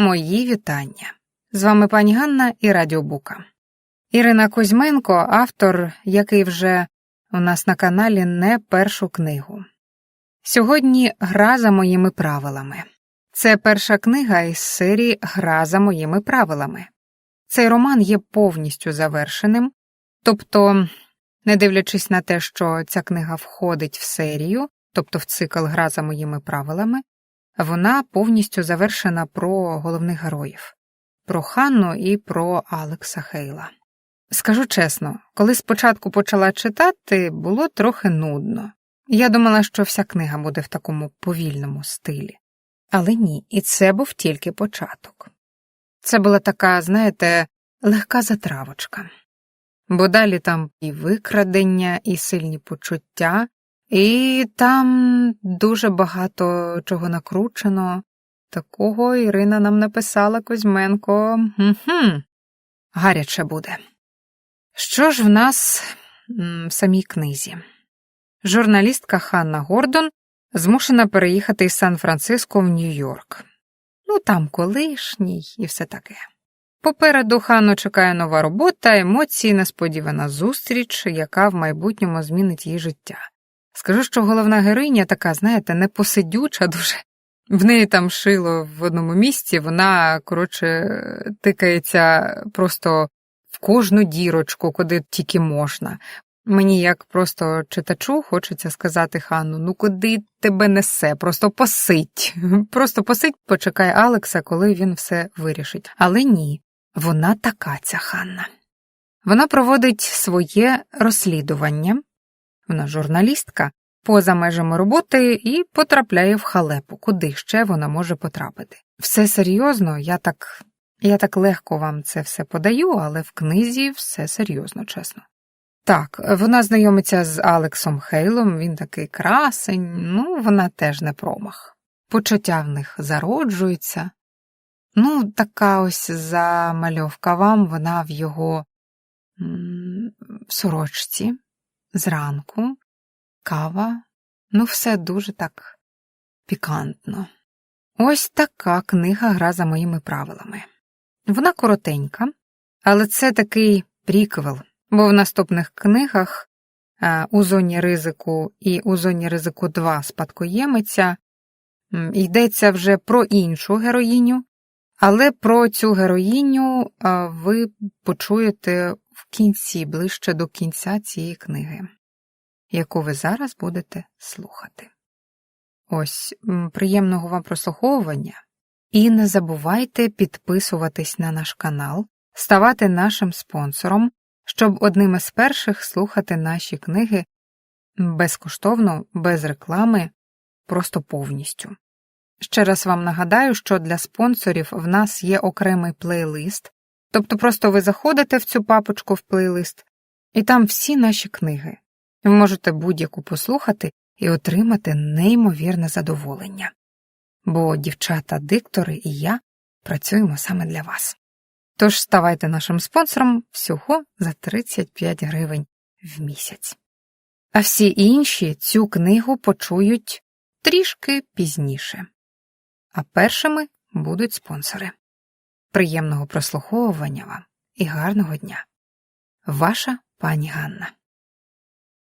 Мої вітання. З вами пані Ганна і Радіобука. Ірина Кузьменко, автор, який вже у нас на каналі не першу книгу. Сьогодні Гра за моїми правилами. Це перша книга із серії Гра за моїми правилами. Цей роман є повністю завершеним, тобто, не дивлячись на те, що ця книга входить в серію, тобто в цикл Гра за моїми правилами, вона повністю завершена про головних героїв, про Ханну і про Алекса Хейла. Скажу чесно, коли спочатку почала читати, було трохи нудно. Я думала, що вся книга буде в такому повільному стилі. Але ні, і це був тільки початок. Це була така, знаєте, легка затравочка. Бо далі там і викрадення, і сильні почуття, і там дуже багато чого накручено. Такого Ірина нам написала Кузьменко. Угу. Гаряче буде. Що ж в нас в самій книзі? Журналістка Ханна Гордон змушена переїхати із Сан-Франциско в Нью-Йорк. Ну там колишній і все таке. Попереду Ханну чекає нова робота, емоції, несподівана зустріч, яка в майбутньому змінить її життя. Скажу, що головна героїня така, знаєте, непосидюча дуже. В неї там шило в одному місці, вона, коротше, тикається просто в кожну дірочку, куди тільки можна. Мені, як просто читачу, хочеться сказати Ханну, ну куди тебе несе, просто посить. Просто посить, почекай Алекса, коли він все вирішить. Але ні, вона така ця Ханна. Вона проводить своє розслідування, вона журналістка, поза межами роботи і потрапляє в халепу, куди ще вона може потрапити. Все серйозно, я так я так легко вам це все подаю, але в книзі все серйозно, чесно. Так, вона знайомиться з Алексом Хейлом, він такий красень, ну, вона теж не промах. Почуття в них зароджується. Ну, така ось замальовка вам, вона в його м сорочці, зранку, кава, ну, все дуже так пікантно. Ось така книга гра за моїми правилами. Вона коротенька, але це такий приквел, бо в наступних книгах у зоні ризику і у зоні ризику 2 спадкоємиця йдеться вже про іншу героїню, але про цю героїню ви почуєте в кінці, ближче до кінця цієї книги, яку ви зараз будете слухати. Ось приємного вам прослуховування. І не забувайте підписуватись на наш канал, ставати нашим спонсором, щоб одним із перших слухати наші книги безкоштовно, без реклами, просто повністю. Ще раз вам нагадаю, що для спонсорів в нас є окремий плейлист, тобто просто ви заходите в цю папочку в плейлист, і там всі наші книги. Ви можете будь-яку послухати і отримати неймовірне задоволення бо дівчата-диктори і я працюємо саме для вас. Тож ставайте нашим спонсором всього за 35 гривень в місяць. А всі інші цю книгу почують трішки пізніше. А першими будуть спонсори. Приємного прослуховування вам і гарного дня. Ваша пані Ганна.